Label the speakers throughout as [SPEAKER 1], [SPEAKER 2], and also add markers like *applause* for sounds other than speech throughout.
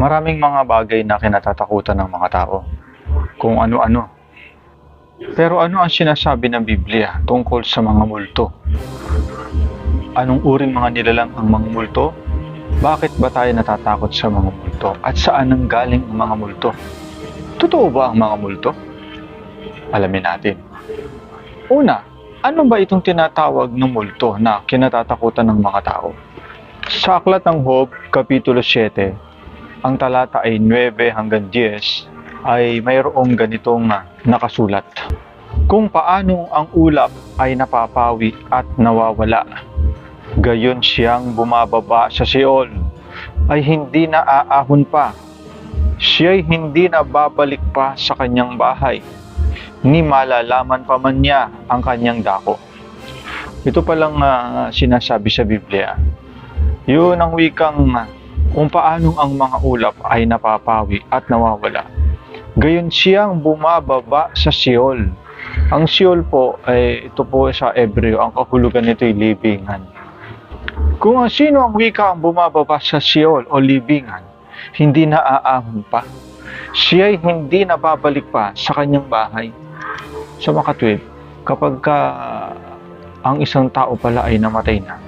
[SPEAKER 1] Maraming mga bagay na kinatatakutan ng mga tao. Kung ano-ano. Pero ano ang sinasabi ng Biblia tungkol sa mga multo? Anong uring mga nilalang ang mga multo? Bakit ba tayo natatakot sa mga multo? At saan nang galing ang mga multo? Totoo ba ang mga multo? Alamin natin. Una, ano ba itong tinatawag ng multo na kinatatakutan ng mga tao? Sa Aklat ng Hob, Kapitulo 7, ang talata ay 9 hanggang 10, ay mayroong ganitong nakasulat. Kung paano ang ulap ay napapawi at nawawala, gayon siyang bumababa sa Sheol, ay hindi na aahon pa. Siya'y hindi na babalik pa sa kanyang bahay, ni malalaman pa man niya ang kanyang dako. Ito palang ah, sinasabi sa Biblia. Yun ang wikang kung paanong ang mga ulap ay napapawi at nawawala. Gayon siyang bumababa sa Sheol. Ang Sheol po ay ito po sa Ebreo, ang kahulugan nito ay libingan. Kung ang sino ang wika ang bumababa sa Sheol o libingan, hindi na aahon pa. Siya'y hindi na babalik pa sa kanyang bahay. Sa makatwid, kapag ka ang isang tao pala ay namatay na,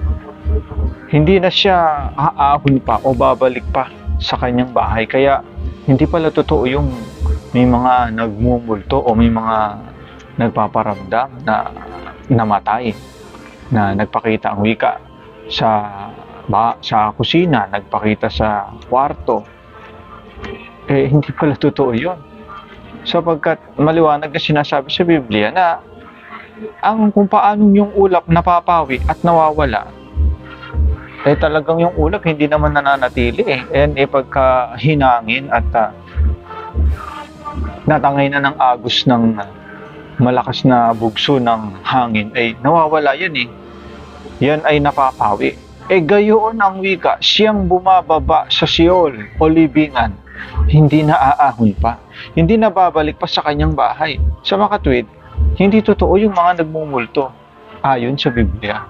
[SPEAKER 1] hindi na siya aahon pa o babalik pa sa kanyang bahay. Kaya hindi pala totoo yung may mga nagmumulto o may mga nagpaparamdam na namatay na nagpakita ang wika sa ba, sa kusina, nagpakita sa kwarto. Eh, hindi pala totoo yun. Sapagkat maliwanag na sinasabi sa Biblia na ang kung paano yung ulap napapawi at nawawala, eh talagang yung ulap hindi naman nananatili eh. And eh pagka hinangin at ah, natangay na ng agos ng malakas na bugso ng hangin, ay nawawala yan eh. Yan ay napapawi. Eh gayon ang wika, siyang bumababa sa Sheol o libingan, hindi na aahon pa. Hindi na babalik pa sa kanyang bahay. Sa makatwid, hindi totoo yung mga nagmumulto ayon sa Biblia.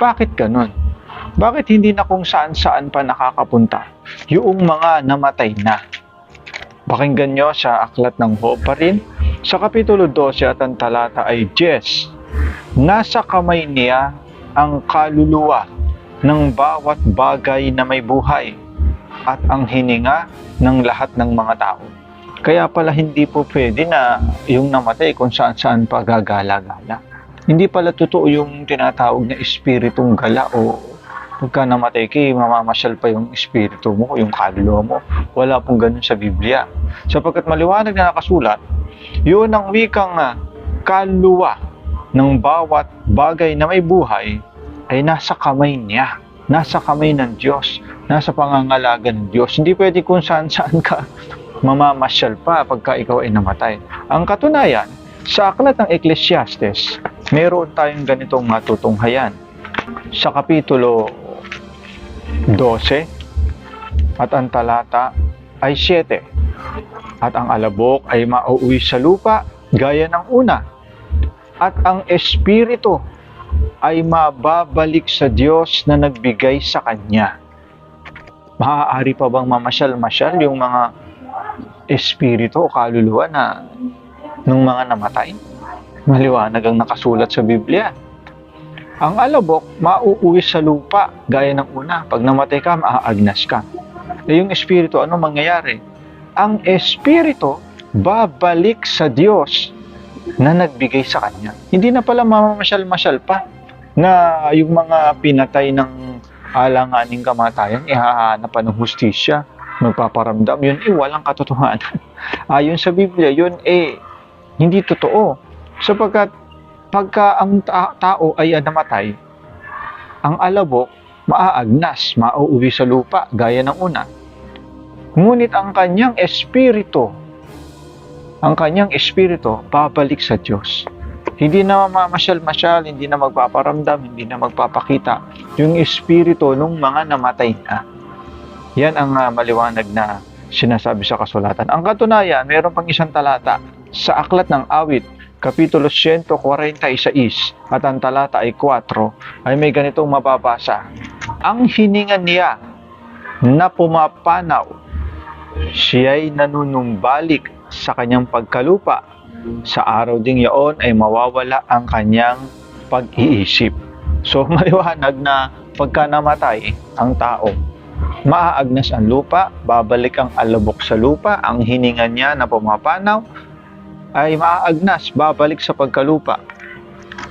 [SPEAKER 1] Bakit ganon? Bakit hindi na kung saan-saan pa nakakapunta yung mga namatay na? Pakinggan nyo sa Aklat ng Hob pa rin. Sa Kapitulo 12 at ang talata ay 10. Nasa kamay niya ang kaluluwa ng bawat bagay na may buhay at ang hininga ng lahat ng mga tao. Kaya pala hindi po pwede na yung namatay kung saan-saan pa gagala-gala. Hindi pala totoo yung tinatawag na espiritong gala o pagka namatay kay mamamasyal pa yung espiritu mo, yung kaluluwa mo. Wala pong ganun sa Biblia. Sapagkat maliwanag na nakasulat, yun ang wikang ah, kaluluwa ng bawat bagay na may buhay ay nasa kamay niya. Nasa kamay ng Diyos. Nasa pangangalaga ng Diyos. Hindi pwede kung saan-saan *laughs* ka mamamasyal pa pagka ikaw ay namatay. Ang katunayan, sa aklat ng Ecclesiastes, meron tayong ganitong matutunghayan. Sa kapitulo 12 at ang talata ay 7 at ang alabok ay mauuwi sa lupa gaya ng una at ang espiritu ay mababalik sa Diyos na nagbigay sa kanya. Maaari pa bang mamasyal-masyal yung mga espiritu o kaluluwa na ng mga namatay? Maliwanag ang nakasulat sa Biblia. Ang alabok, mauuwi sa lupa, gaya ng una. Pag namatay ka, maaagnas ka. E yung espiritu, ano mangyayari? Ang espiritu, babalik sa Diyos na nagbigay sa kanya. Hindi na pala mamamasyal-masyal pa na yung mga pinatay ng alanganing kamatayan, ihahanap pa ng hustisya, magpaparamdam. Yun eh, walang katotohanan. *laughs* Ayon sa Biblia, yun eh, hindi totoo. Sapagkat pagka ang ta- tao ay namatay, ang alabok maaagnas, mauuwi sa lupa, gaya ng una. Ngunit ang kanyang espiritu, ang kanyang espiritu, babalik sa Diyos. Hindi na mamamasyal-masyal, hindi na magpaparamdam, hindi na magpapakita yung espiritu ng mga namatay na. Yan ang ah, maliwanag na sinasabi sa kasulatan. Ang katunayan, mayroon pang isang talata sa Aklat ng Awit, Kapitulo 146 at ang talata ay 4 ay may ganitong mababasa. Ang hininga niya na pumapanaw siya'y nanunumbalik sa kanyang pagkalupa. Sa araw ding yaon ay mawawala ang kanyang pag-iisip. So *laughs* maliwanag na pagka namatay ang tao, maaagnas ang lupa, babalik ang alabok sa lupa, ang hininga niya na pumapanaw ay maaagnas, babalik sa pagkalupa.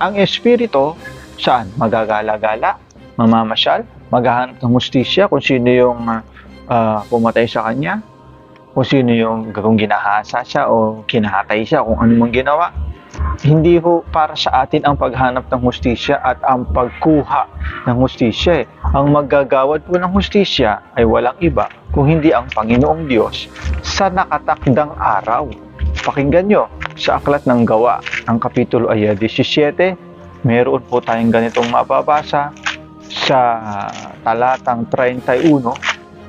[SPEAKER 1] Ang espiritu, saan? Magagala-gala, mamamasyal, maghahanap ng hustisya kung sino yung ah, pumatay sa kanya, kung sino yung kung ginahasa siya o kinahatay siya, kung ano mang ginawa. Hindi ho para sa atin ang paghanap ng hustisya at ang pagkuha ng hustisya. Eh. Ang maggagawad po ng hustisya ay walang iba kung hindi ang Panginoong Diyos sa nakatakdang araw. Pakinggan nyo sa Aklat ng Gawa, ang Kapitulo ay 17, meron po tayong ganitong mababasa sa talatang 31,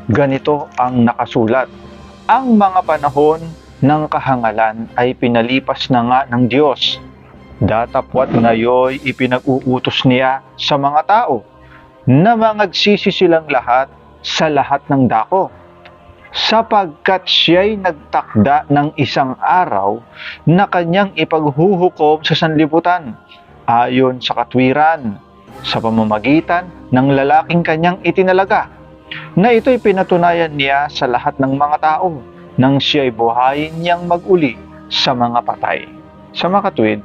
[SPEAKER 1] ganito ang nakasulat. Ang mga panahon ng kahangalan ay pinalipas na nga ng Diyos. Datapwat ngayon ipinag-uutos niya sa mga tao na mangagsisi silang lahat sa lahat ng dako sapagkat siya'y nagtakda ng isang araw na kanyang ipaghuhukom sa sanlibutan ayon sa katwiran sa pamamagitan ng lalaking kanyang itinalaga na ito'y pinatunayan niya sa lahat ng mga tao nang siya'y buhayin niyang maguli sa mga patay. Sa mga katwid,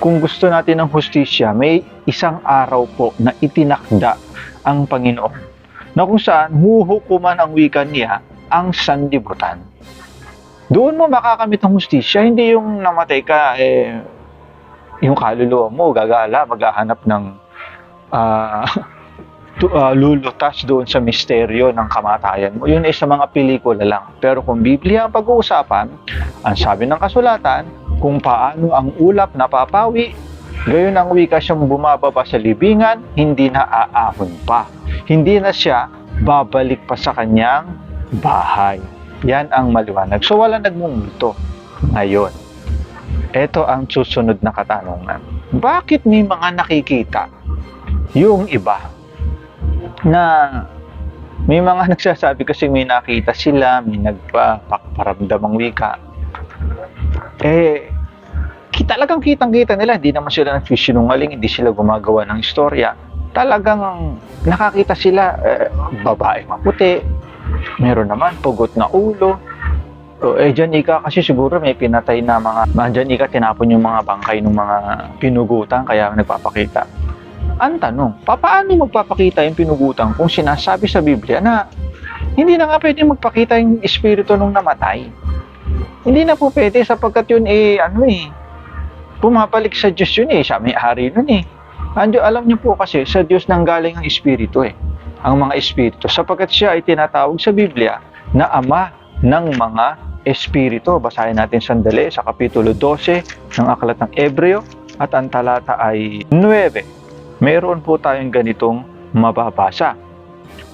[SPEAKER 1] kung gusto natin ng hustisya, may isang araw po na itinakda ang Panginoon na kung saan huhukuman ang wika niya ang sanlibutan. Doon mo makakamit ng hustisya, hindi yung namatay ka, eh, yung kaluluwa mo, gagala, maghahanap ng ah, *laughs* tu- ah, lulutas doon sa misteryo ng kamatayan mo. Yun ay sa mga pelikula lang. Pero kung Biblia ang pag-uusapan, ang sabi ng kasulatan, kung paano ang ulap napapawi, gayon ang wika siyang bumababa sa libingan, hindi na aahon pa. Hindi na siya babalik pa sa kanyang bahay. Yan ang maliwanag. So wala nagmumulto. Ngayon, ito ang susunod na katanungan. Bakit may mga nakikita yung iba na may mga *laughs* nagsasabi kasi may nakita sila, may nagpaparamdam ang wika. Eh, talagang kitang-kita nila, hindi naman sila nagsisinungaling, hindi sila gumagawa ng istorya. Talagang nakakita sila, eh, babae maputi, meron naman pugot na ulo. O, eh, dyan ika kasi siguro may pinatay na mga, dyan ika tinapon yung mga bangkay ng mga pinugutan kaya nagpapakita. Ang tanong, paano magpapakita yung pinugutan kung sinasabi sa Biblia na hindi na nga pwede magpakita yung espiritu nung namatay? Hindi na po pwede sapagkat yun eh, ano eh, pumapalik sa Diyos yun eh, siya may hari nun eh. Ando, alam niyo po kasi, sa Diyos nang galing ang espiritu eh, ang mga espiritu, sapagkat siya ay tinatawag sa Biblia na ama ng mga espiritu. Basahin natin sandali sa Kapitulo 12 ng Aklat ng Ebreo at ang talata ay 9 meron po tayong ganitong mababasa.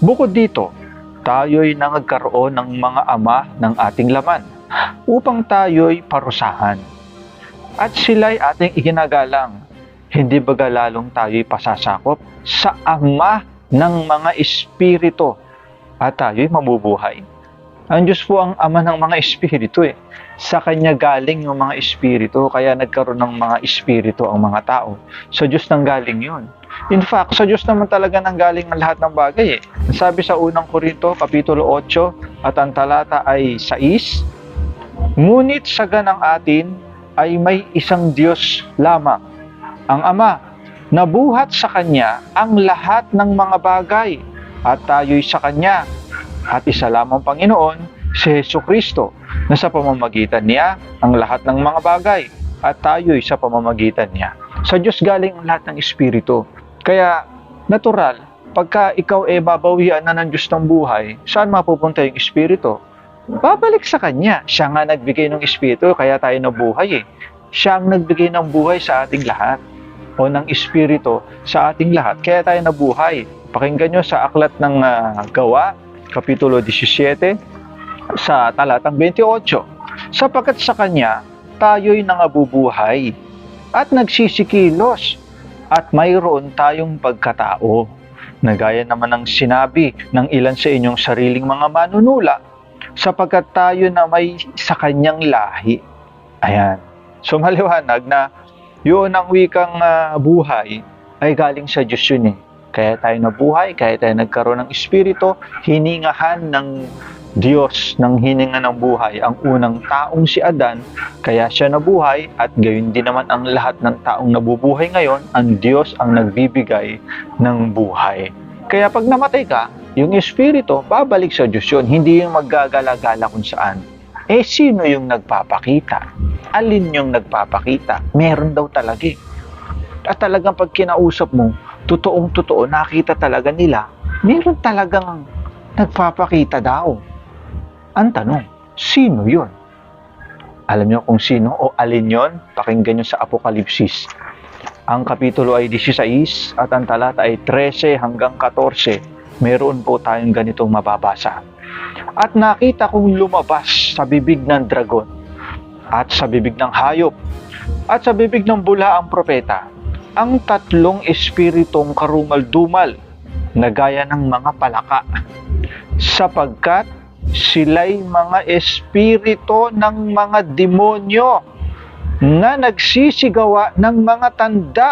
[SPEAKER 1] Bukod dito, tayo'y nangagkaroon ng mga ama ng ating laman upang tayo'y parusahan. At sila'y ating iginagalang, hindi baga lalong tayo'y pasasakop sa ama ng mga espiritu at tayo'y mabubuhay. Ang Diyos po ang ama ng mga espiritu eh. Sa Kanya galing yung mga espiritu, kaya nagkaroon ng mga espiritu ang mga tao. Sa Diyos nang galing yun. In fact, sa Diyos naman talaga nang galing ang lahat ng bagay eh. Sabi sa unang Korinto, Kapitulo 8, at ang talata ay 6, Ngunit sa ganang atin ay may isang Diyos lamang, ang Ama, na buhat sa Kanya ang lahat ng mga bagay, at tayo'y sa Kanya, at isa lamang Panginoon, si Heso Kristo, na sa pamamagitan niya ang lahat ng mga bagay, at tayo'y sa pamamagitan niya. Sa Diyos galing ang lahat ng Espiritu. Kaya, natural, pagka ikaw e babawian na ng Diyos ng buhay, saan mapupunta yung Espiritu? Babalik sa Kanya. Siya nga nagbigay ng Espiritu, kaya tayo nabuhay eh. Siya ang nagbigay ng buhay sa ating lahat o ng Espiritu sa ating lahat. Kaya tayo nabuhay. Pakinggan nyo sa aklat ng ah, gawa, Kapitulo 17, sa talatang 28. Sapagkat sa Kanya, tayo'y nangabubuhay at nagsisikilos at mayroon tayong pagkatao. Na gaya naman ng sinabi ng ilan sa inyong sariling mga manunula, sapagkat tayo na may sa kanyang lahi. Ayan. So maliwanag na yun ang wikang ah, buhay ay galing sa Diyos yun eh. Kaya tayo nabuhay, kaya tayo nagkaroon ng espiritu, hiningahan ng Diyos ng hininga ng buhay ang unang taong si Adan, kaya siya nabuhay at gayon din naman ang lahat ng taong nabubuhay ngayon, ang Diyos ang nagbibigay ng buhay. Kaya pag namatay ka, yung espiritu, babalik sa Diyos yun, hindi yung maggagala-gala kung saan. Eh, sino yung nagpapakita? Alin yung nagpapakita? Meron daw talaga eh. At talagang pag kinausap mo, totoong totoo, nakita talaga nila, meron talagang nagpapakita daw. Ang tanong, sino yun? Alam niyo kung sino o alin yon? Pakinggan niyo sa Apokalipsis. Ang kapitulo ay 16 at ang talata ay 13 hanggang 14. Meron po tayong ganitong mababasa. At nakita kong lumabas sa bibig ng dragon at sa bibig ng hayop at sa bibig ng bula ang propeta ang tatlong espiritong karumal-dumal na gaya ng mga palaka. Sapagkat sila'y mga espirito ng mga demonyo na nagsisigawa ng mga tanda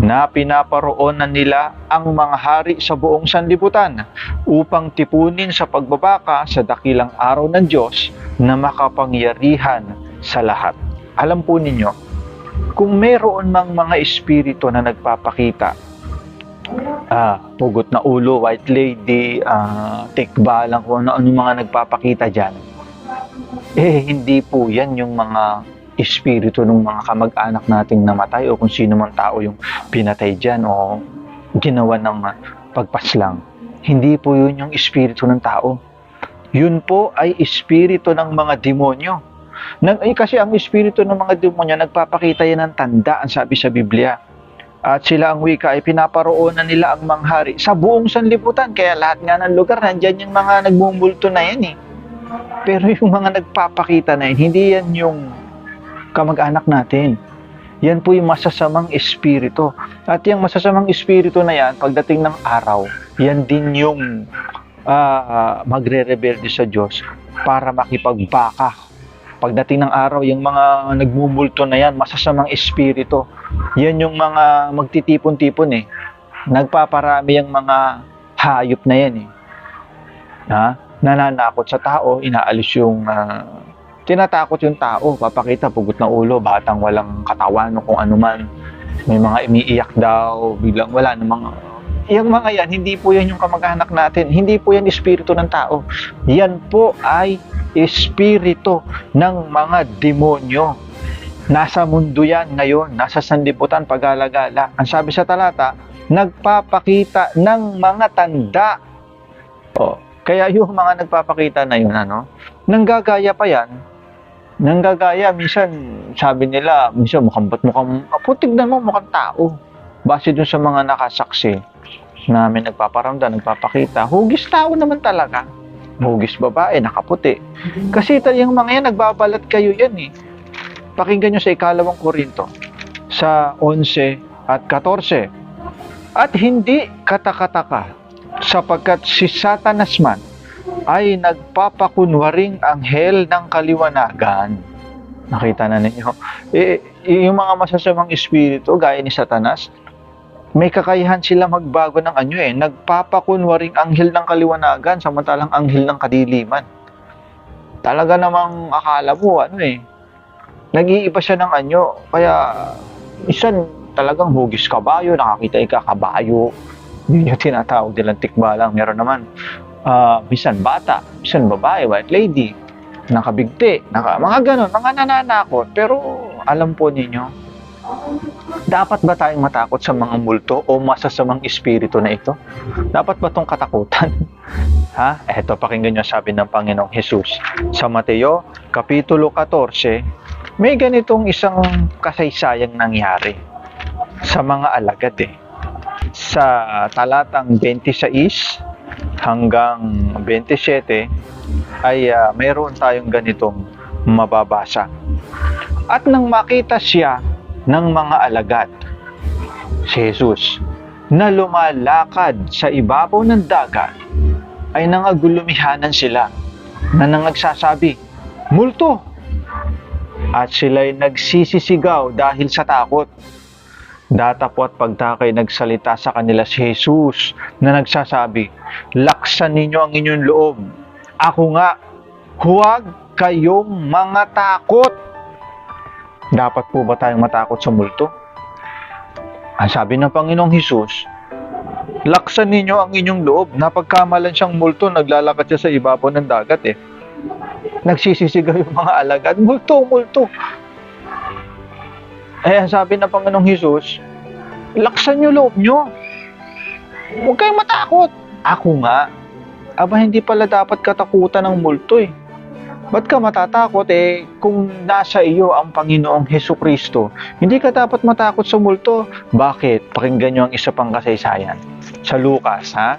[SPEAKER 1] na pinaparoonan nila ang mga hari sa buong sanlibutan upang tipunin sa pagbabaka sa dakilang araw ng Diyos na makapangyarihan sa lahat. Alam po ninyo, kung meron mang mga espiritu na nagpapakita ah, pugot na ulo, white lady, ah, tikbalang, kung ano-ano mga nagpapakita dyan. Eh, hindi po yan yung mga espiritu ng mga kamag-anak nating namatay o kung sino man tao yung pinatay dyan o ginawa ng pagpaslang. Hindi po yun yung espiritu ng tao. Yun po ay espiritu ng mga demonyo. Nang, eh, kasi ang espiritu ng mga demonyo, nagpapakita yan ng tanda, ang sabi sa Biblia at sila ang wika ay pinaparoonan nila ang manghari sa buong sanlibutan. Kaya lahat nga ng lugar, nandyan yung mga nagmumulto na yan eh. Pero yung mga nagpapakita na yan, hindi yan yung kamag-anak natin. Yan po yung masasamang espiritu. At yung masasamang espiritu na yan, pagdating ng araw, yan din yung uh, magre-rebelde sa Diyos para makipagbaka pagdating ng araw, yung mga nagmumulto na yan, masasamang espiritu, yan yung mga magtitipon-tipon eh. Nagpaparami yung mga hayop na yan eh. Ha? Nananakot sa tao, inaalis yung uh, tinatakot yung tao, papakita pugot na ulo, batang walang katawan o kung ano man. May mga umiiyak daw, biglang wala namang yung mga yan, hindi po yan yung kamag-anak natin. Hindi po yan espiritu ng tao. Yan po ay espiritu ng mga demonyo. Nasa mundo yan ngayon, nasa sanlibutan pag-alagala. Ang sabi sa talata, nagpapakita ng mga tanda. O, kaya yung mga nagpapakita na yun, ano, nanggagaya pa yan, nanggagaya, minsan, sabi nila, minsan mukhang ba't mukhang, oh, tignan mo mukhang tao. Base dun sa mga nakasaksi namin nagpaparamdam, nagpapakita, hugis tao naman talaga. Hugis babae, nakaputi. Kasi yung mga yan, nagbabalat kayo yan eh. Pakinggan nyo sa ikalawang Korinto, sa 11 at 14. At hindi katakataka, sapagkat si Satanas man ay nagpapakunwaring anghel ng kaliwanagan. Nakita na ninyo. Eh, yung mga masasamang espiritu, gaya ni Satanas, may kakayahan sila magbago ng anyo eh. Nagpapakunwaring anghel ng kaliwanagan samantalang anghel ng kadiliman. Talaga namang akala mo ano eh. Nag-iiba siya ng anyo. Kaya isan talagang hugis kabayo, nakakita ka kabayo. Yun yung tinatawag nilang tikbalang. Meron naman uh, bisan bata, bisan babae, white lady, nakabigti, naka, mga ganon, mga nananakot. Pero alam po ninyo, dapat ba tayong matakot sa mga multo o masasamang espiritu na ito? Dapat ba itong katakutan? *laughs* ha? Eto, pakinggan nyo sabi ng Panginoong Jesus. Sa Mateo, Kapitulo 14, may ganitong isang kasaysayang nangyari sa mga alagad eh. Sa talatang 26 hanggang 27 ay uh, mayroon tayong ganitong mababasa. At nang makita siya ng mga alagad. Si Jesus na lumalakad sa ibabaw ng dagat ay nangagulumihanan sila na nangagsasabi, Multo! At sila'y nagsisisigaw dahil sa takot. Datapot pagtakay nagsalita sa kanila si Jesus na nagsasabi, Laksan ninyo ang inyong loob. Ako nga, huwag kayong mga takot. Dapat po ba tayong matakot sa multo? Ang sabi ng Panginoong Hesus, laksan ninyo ang inyong loob. Napagkamalan siyang multo, naglalakad siya sa ibabaw ng dagat eh. Nagsisisigaw yung mga alagad, multo, multo. Eh, sabi ng Panginoong Hesus, laksan nyo loob nyo. Huwag kayong matakot. Ako nga, aba hindi pala dapat katakutan ng multo eh. Ba't ka matatakot eh kung nasa iyo ang Panginoong Heso Kristo? Hindi ka dapat matakot sa multo. Bakit? Pakinggan nyo ang isa pang kasaysayan. Sa Lucas, ha?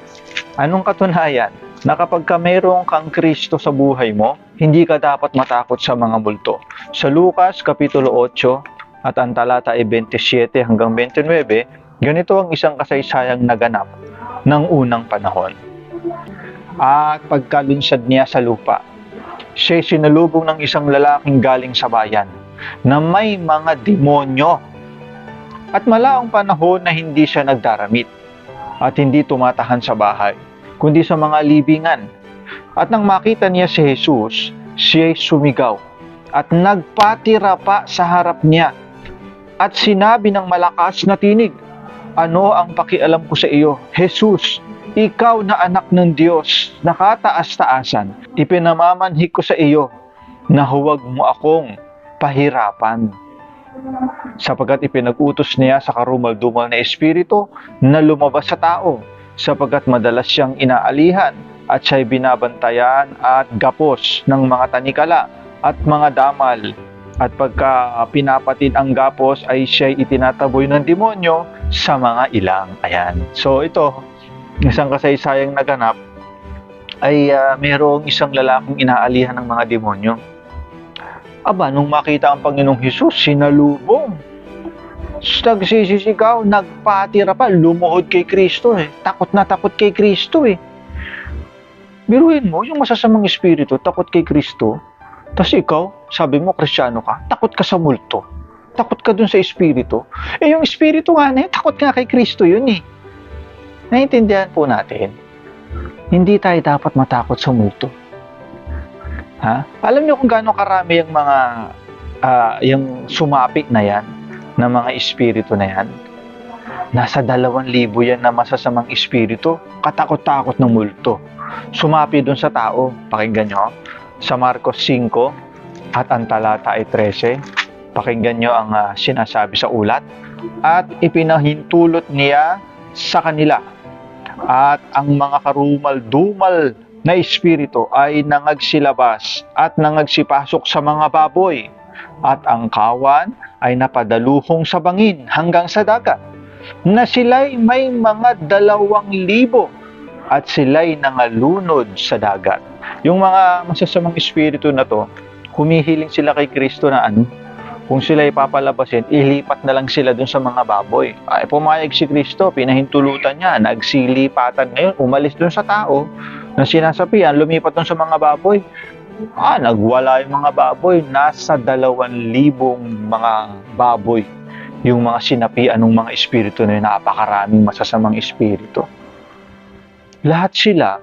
[SPEAKER 1] Anong katunayan? Na kapag ka mayroong kang Kristo sa buhay mo, hindi ka dapat matakot sa mga multo. Sa Lucas, Kapitulo 8, at ang talata ay 27 hanggang 29, ganito ang isang kasaysayang naganap ng unang panahon. At pagkalunsad niya sa lupa, siya sinalubong ng isang lalaking galing sa bayan na may mga demonyo. At malaong panahon na hindi siya nagdaramit at hindi tumatahan sa bahay, kundi sa mga libingan. At nang makita niya si Jesus, siya'y sumigaw at nagpatira pa sa harap niya at sinabi ng malakas na tinig, Ano ang pakialam ko sa iyo, Jesus? Ikaw na anak ng Diyos, nakataas-taasan, ipinamamanhik ko sa iyo na huwag mo akong pahirapan. Sapagkat ipinag-utos niya sa karumal-dumal na espiritu na lumabas sa tao, sapagkat madalas siyang inaalihan at siya'y binabantayan at gapos ng mga tanikala at mga damal. At pagka pinapatid ang gapos ay siya'y itinataboy ng demonyo sa mga ilang. Ayan. So ito, isang kasaysayang naganap ay uh, mayroong isang lalaking inaalihan ng mga demonyo. Aba, nung makita ang Panginoong Hesus, sinalubong. Nagsisisigaw, nagpatira pa, lumuhod kay Kristo eh. Takot na takot kay Kristo eh. Biruin mo, yung masasamang espiritu, takot kay Kristo. Tapos ikaw, sabi mo, kristyano ka, takot ka sa multo. Takot ka dun sa espiritu. Eh yung espiritu nga na yun, takot nga kay Kristo yun eh. Naintindihan po natin, hindi tayo dapat matakot sa multo. Ha? Alam niyo kung gaano karami yung mga uh, yung sumapi na yan, na mga espiritu na yan? Nasa dalawang libo yan na masasamang espiritu, katakot-takot ng multo. Sumapi dun sa tao, pakinggan nyo, sa Marcos 5 at ang talata ay 13, pakinggan nyo ang uh, sinasabi sa ulat, at ipinahintulot niya sa kanila. At ang mga karumal-dumal na espiritu ay nangagsilabas at nangagsipasok sa mga baboy. At ang kawan ay napadaluhong sa bangin hanggang sa dagat na sila'y may mga dalawang libo at sila'y nangalunod sa dagat. Yung mga masasamang espiritu na to, humihiling sila kay Kristo na ano, kung sila ipapalabasin, ilipat na lang sila dun sa mga baboy. Ay, pumayag si Kristo, pinahintulutan niya, nagsilipatan ngayon, umalis dun sa tao, na sinasapian, lumipat dun sa mga baboy. Ah, nagwala yung mga baboy. Nasa dalawan libong mga baboy yung mga sinapian ng mga espiritu na yun, napakaraming masasamang espiritu. Lahat sila,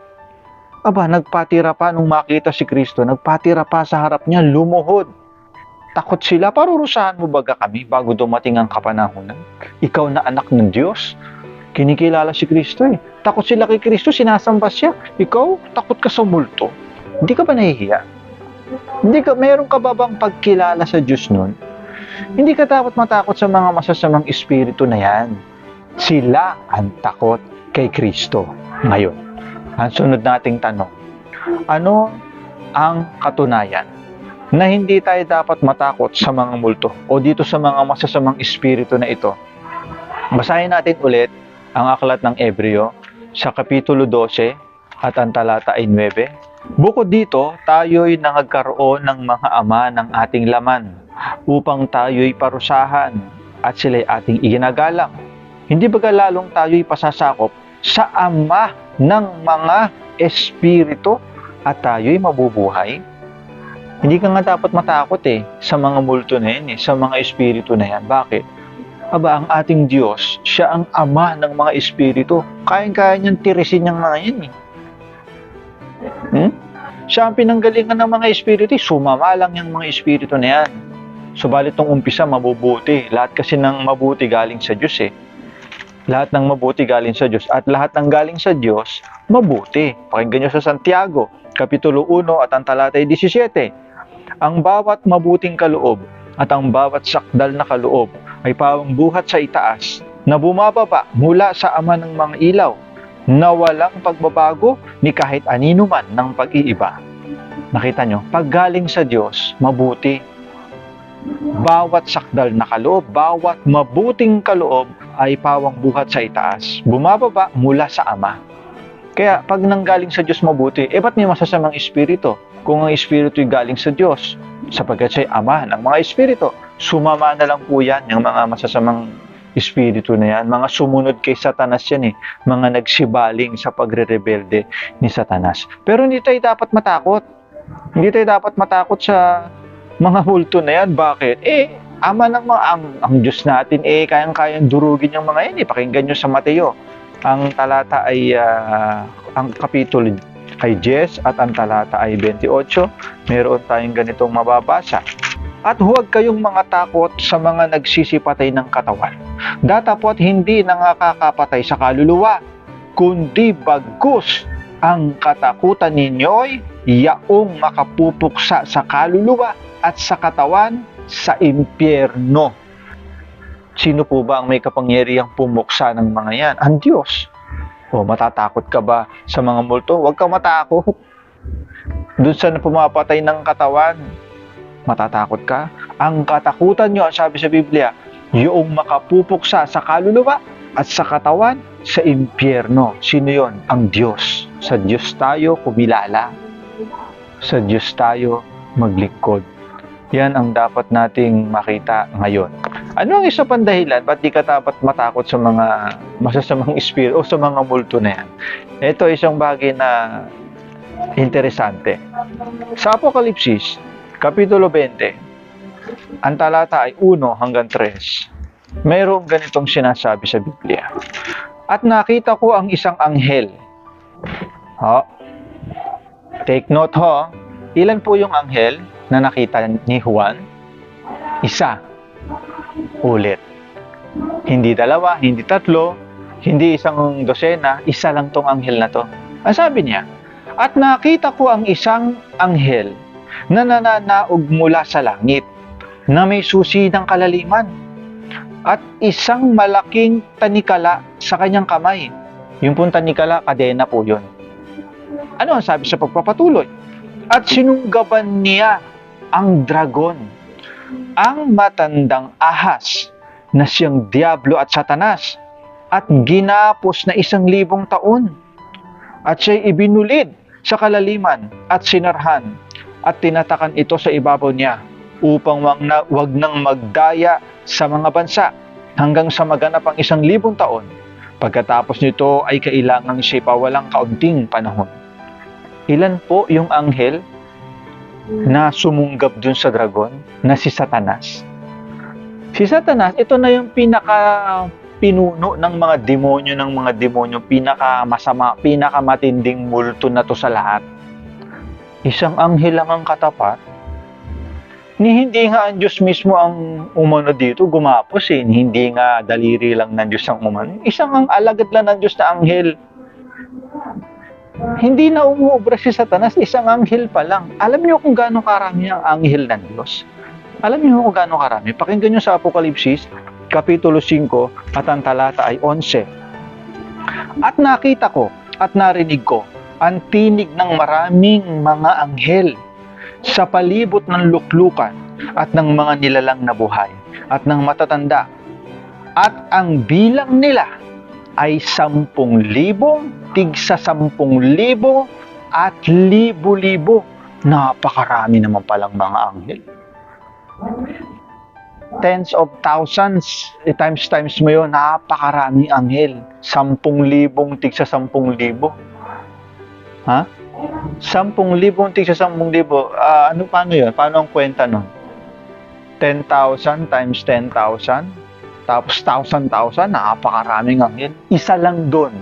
[SPEAKER 1] aba, nagpatira pa nung makita si Kristo, nagpatira pa sa harap niya, lumuhod Takot sila, parurusahan mo baga kami bago dumating ang kapanahunan? Ikaw na anak ng Diyos? Kinikilala si Kristo eh. Takot sila kay Kristo, sinasamba siya. Ikaw, takot ka sa multo. Hindi ka ba nahihiya? Hindi ka, meron ka ba bang pagkilala sa Diyos nun? Hindi ka dapat matakot sa mga masasamang espiritu na yan. Sila ang takot kay Kristo ngayon. Ang sunod nating tanong, ano ang katunayan na hindi tayo dapat matakot sa mga multo o dito sa mga masasamang espiritu na ito. Basahin natin ulit ang aklat ng Ebreo sa Kapitulo 12 at ang talata ay 9. Bukod dito, tayo'y nangagkaroon ng mga ama ng ating laman upang tayo'y parusahan at sila'y ating iginagalang. Hindi ba lalong tayo'y pasasakop sa ama ng mga espiritu at tayo'y mabubuhay? Hindi ka nga dapat matakot eh sa mga multo na yan eh, sa mga espiritu na yan. Bakit? Aba, ang ating Diyos, siya ang ama ng mga espiritu. Kayang-kaya niyang tirisin yung mga yan eh. Hmm? Siya ang pinanggalingan ng mga espiritu, eh. sumama lang yung mga espiritu na yan. Subalit nung umpisa, mabubuti. Lahat kasi ng mabuti galing sa Diyos eh. Lahat ng mabuti galing sa Diyos at lahat ng galing sa Diyos, mabuti. Pakinggan nyo sa Santiago, Kapitulo 1 at ang talatay 17 ang bawat mabuting kaloob at ang bawat sakdal na kaloob ay pawang buhat sa itaas na bumababa mula sa ama ng mga ilaw na walang pagbabago ni kahit anino man ng pag-iiba. Nakita nyo, pag galing sa Diyos, mabuti. Bawat sakdal na kaloob, bawat mabuting kaloob ay pawang buhat sa itaas. Bumababa mula sa Ama. Kaya pag nanggaling sa Diyos mabuti, eh ba't may masasamang espiritu? Kung ang espiritu ay galing sa Diyos, sapagkat siya'y ama ng mga espiritu, sumama na lang po yan, yung mga masasamang espiritu na yan. Mga sumunod kay Satanas yan eh. Mga nagsibaling sa pagre-rebelde ni Satanas. Pero hindi tayo dapat matakot. Hindi tayo dapat matakot sa mga multo na yan. Bakit? Eh, ama ng mga, ang, ang Diyos natin, eh, kayang-kayang durugin yung mga yan eh. Pakinggan nyo sa Mateo. Ang talata ay, uh, ang kapitulo ay 10 at ang talata ay 28. Meron tayong ganitong mababasa. At huwag kayong mga takot sa mga nagsisipatay ng katawan. Datapot hindi nakakapatay sa kaluluwa, kundi bagkus ang katakutan ninyo'y yaong makapupuksa sa kaluluwa at sa katawan sa impyerno. Sino po ba ang may kapangyarihang pumuksa ng mga yan? Ang Diyos. O matatakot ka ba sa mga multo? Huwag kang matakot. Doon sa pumapatay ng katawan, matatakot ka? Ang katakutan nyo, sabi sa Biblia, yung makapupuksa sa kaluluwa at sa katawan sa impyerno. Sino yon? Ang Diyos. Sa Diyos tayo kumilala. Sa Diyos tayo maglingkod. Yan ang dapat nating makita ngayon. Ano ang isa pang dahilan ba't di ka dapat matakot sa mga masasamang espiritu o sa mga multo na yan? Ito isang bagay na interesante. Sa Apokalipsis, Kapitulo 20, ang talata ay 1 hanggang 3. Mayroong ganitong sinasabi sa Biblia. At nakita ko ang isang anghel. Ho, take note ho, ilan po yung anghel? Na nakita ni Juan? Isa. Ulit. Hindi dalawa, hindi tatlo, hindi isang dosena, isa lang tong anghel na to. Ang sabi niya, at nakita ko ang isang anghel na nananaog mula sa langit na may susi ng kalaliman at isang malaking tanikala sa kanyang kamay. Yung pong tanikala, kadena po yun. Ano ang sabi sa pagpapatuloy? At sinunggaban niya ang dragon, ang matandang ahas na siyang Diablo at Satanas at ginapos na isang libong taon at siya'y ibinulid sa kalaliman at sinarhan at tinatakan ito sa ibabaw niya upang wag, na, wag nang magdaya sa mga bansa hanggang sa maganap ang isang libong taon. Pagkatapos nito ay kailangang siya pawalang kaunting panahon. Ilan po yung anghel na sumunggab dun sa dragon na si Satanas. Si Satanas, ito na yung pinaka pinuno ng mga demonyo ng mga demonyo, pinaka masama, pinaka matinding multo na to sa lahat. Isang anghel lang ang katapat. Ni hindi nga ang Diyos mismo ang umano dito, gumapos eh. Hindi nga daliri lang ng Diyos ang umano. Isang ang alagad lang ng Diyos na anghel hindi na umuobra si Satanas, isang anghel pa lang. Alam niyo kung gaano karami ang anghel ng Diyos? Alam niyo kung gaano karami? Pakinggan niyo sa Apokalipsis, Kapitulo 5, at ang talata ay 11. At nakita ko at narinig ko ang tinig ng maraming mga anghel sa palibot ng luklukan at ng mga nilalang na buhay at ng matatanda. At ang bilang nila ay sampung libong tig sa sampung libo at libo-libo. Napakarami naman palang mga anghel. Tens of thousands, eh, times times mo yun, napakaraming anghel. Sampung libong tig sa sampung libo. Ha? Sampung libong tig sa sampung libo, ah, ano paano yun? Paano ang kwenta nun? 10,000 times 10,000? Tapos 1,000,000, napakaraming anghel. Isa lang doon,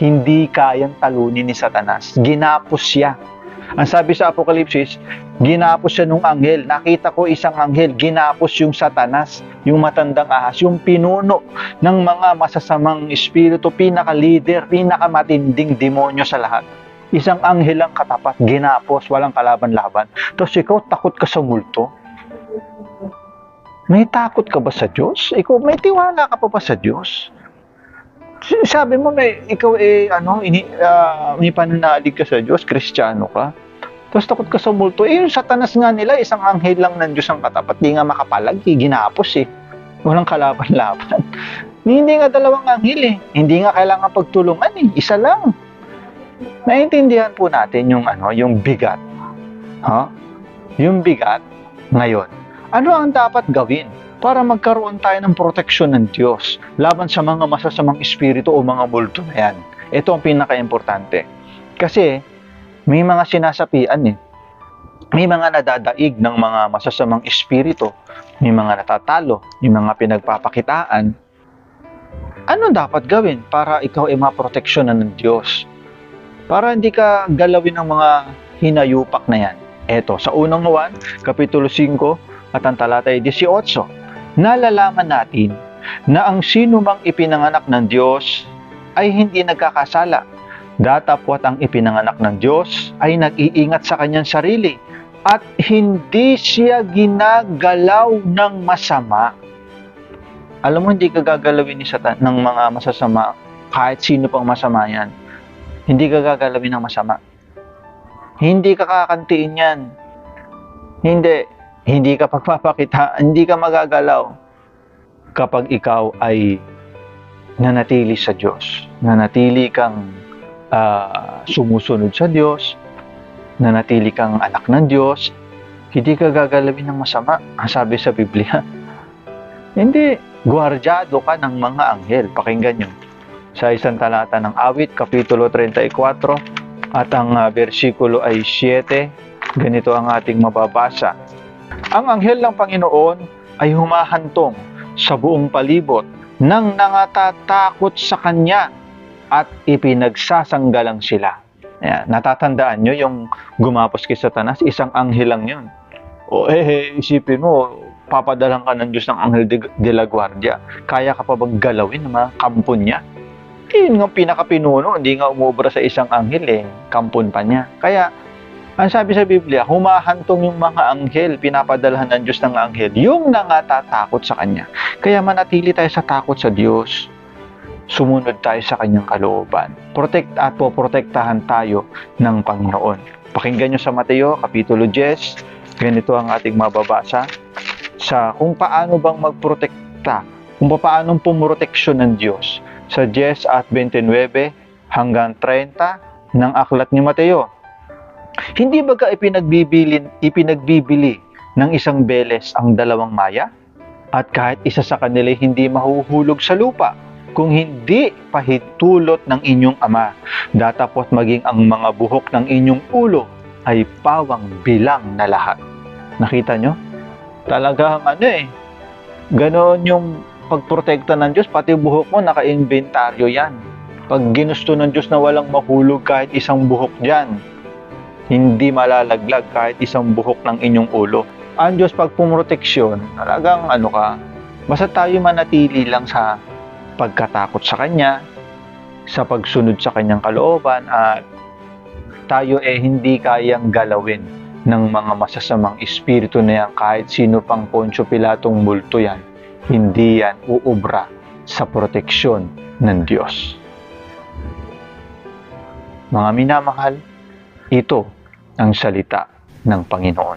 [SPEAKER 1] hindi kayang talunin ni Satanas. Ginapos siya. Ang sabi sa Apokalipsis, ginapos siya nung anghel. Nakita ko isang anghel, ginapos yung Satanas, yung matandang ahas, yung pinuno ng mga masasamang espiritu, pinaka-leader, pinaka-matinding demonyo sa lahat. Isang anghel ang katapat, ginapos, walang kalaban-laban. Tapos ikaw, takot ka sa multo? May takot ka ba sa Diyos? Ikaw, may tiwala ka pa ba sa Diyos? Sabi mo, may, ikaw eh, ano, ini, ah, may pananalig ka sa Diyos, kristyano ka. Tapos takot ka sa multo. Eh, yung satanas nga nila, isang anghel lang ng Diyos ang katapat. Di nga makapalag, eh, ginapos eh. Walang kalaban-laban. *laughs* Hindi nga dalawang anghel eh. Hindi nga kailangan pagtulungan eh. Isa lang. Naiintindihan po natin yung ano, yung bigat. Ha? Yung bigat ngayon. Ano ang dapat gawin para magkaroon tayo ng proteksyon ng Diyos laban sa mga masasamang espiritu o mga multo na yan? Ito ang pinaka-importante. Kasi may mga sinasapian eh. May mga nadadaig ng mga masasamang espiritu. May mga natatalo. May mga pinagpapakitaan. Ano dapat gawin para ikaw ay maproteksyonan ng Diyos? Para hindi ka galawin ng mga hinayupak na yan. Eto, sa unang Juan, Kapitulo 5, at ang talata ay 18, nalalaman natin na ang sino mang ipinanganak ng Diyos ay hindi nagkakasala. Datapwat ang ipinanganak ng Diyos ay nag-iingat sa kanyang sarili at hindi siya ginagalaw ng masama. Alam mo, hindi ka gagalawin ni Satan ng mga masasama kahit sino pang masama yan. Hindi ka gagalawin ng masama. Hindi ka kakantiin yan. Hindi. Hindi ka pagpapakita, hindi ka magagalaw kapag ikaw ay nanatili sa Diyos. Nanatili kang ah, sumusunod sa Diyos. Nanatili kang anak ng Diyos. Hindi ka gagalawin ng masama. Ang sabi sa Biblia. *laughs* Hindi. Guardyado ka ng mga anghel. Pakinggan nyo. Sa isang talata ng awit, Kapitulo 34, at ang ah, versikulo ay 7. Ganito ang ating mababasa. Ang anghel ng Panginoon ay humahantong sa buong palibot nang nangatatakot sa kanya at ipinagsasanggalang sila. Ayan, natatandaan nyo yung gumapos kay Satanas, isang anghel lang yun. O eh, isipin mo, papadalang ka ng Diyos ng anghel de, de la Guardia. Kaya ka pa bang galawin ng mga kampon niya? Eh, yun nga pinakapinuno, hindi nga umubra sa isang anghel eh, kampon pa niya. Kaya, ang sabi sa Biblia, humahantong yung mga anghel, pinapadalhan ng Diyos ng anghel, yung nangatatakot sa Kanya. Kaya manatili tayo sa takot sa Diyos. Sumunod tayo sa Kanyang kalooban. Protect at poprotektahan tayo ng Panginoon. Pakinggan nyo sa Mateo, Kapitulo 10, ganito ang ating mababasa sa kung paano bang magprotekta, kung paano pumroteksyon ng Diyos sa 10 at 29 hanggang 30 ng aklat ni Mateo. Hindi ba ka ipinagbibili, ipinagbibili ng isang beles ang dalawang maya? At kahit isa sa kanila hindi mahuhulog sa lupa, kung hindi pahitulot ng inyong ama, datapot maging ang mga buhok ng inyong ulo ay pawang bilang na lahat. Nakita nyo? Talagang ano eh, ganoon yung pagprotekta ng Diyos, pati buhok mo naka-inventaryo yan. Pag ginusto ng Diyos na walang mahulog kahit isang buhok dyan, hindi malalaglag kahit isang buhok ng inyong ulo. Ang Diyos pag pumroteksyon, talagang ano ka, basta tayo manatili lang sa pagkatakot sa Kanya, sa pagsunod sa Kanyang kalooban, at tayo eh hindi kayang galawin ng mga masasamang espiritu na yan kahit sino pang Poncio Pilatong multo yan. Hindi yan uubra sa proteksyon ng Diyos. Mga minamahal, ito ang salita ng Panginoon.